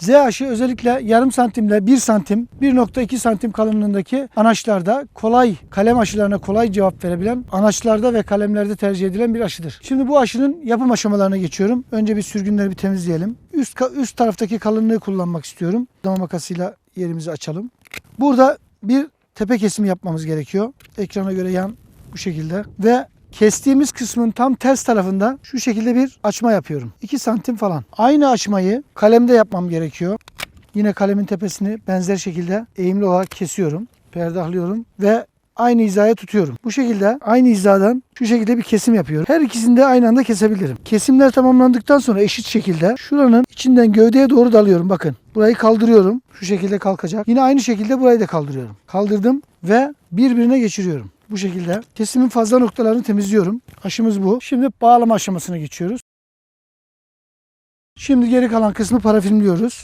Z aşı özellikle yarım santimle 1 santim, 1.2 santim kalınlığındaki anaçlarda kolay, kalem aşılarına kolay cevap verebilen anaçlarda ve kalemlerde tercih edilen bir aşıdır. Şimdi bu aşının yapım aşamalarına geçiyorum. Önce bir sürgünleri bir temizleyelim. Üst, üst taraftaki kalınlığı kullanmak istiyorum. Dama makasıyla yerimizi açalım. Burada bir tepe kesimi yapmamız gerekiyor. Ekrana göre yan bu şekilde ve kestiğimiz kısmın tam ters tarafında şu şekilde bir açma yapıyorum. 2 santim falan. Aynı açmayı kalemde yapmam gerekiyor. Yine kalemin tepesini benzer şekilde eğimli olarak kesiyorum. Perdahlıyorum ve aynı hizaya tutuyorum. Bu şekilde aynı hizadan şu şekilde bir kesim yapıyorum. Her ikisini de aynı anda kesebilirim. Kesimler tamamlandıktan sonra eşit şekilde şuranın içinden gövdeye doğru dalıyorum. Bakın burayı kaldırıyorum. Şu şekilde kalkacak. Yine aynı şekilde burayı da kaldırıyorum. Kaldırdım ve birbirine geçiriyorum. Bu şekilde kesimin fazla noktalarını temizliyorum. Aşımız bu. Şimdi bağlama aşamasına geçiyoruz. Şimdi geri kalan kısmı parafilmliyoruz.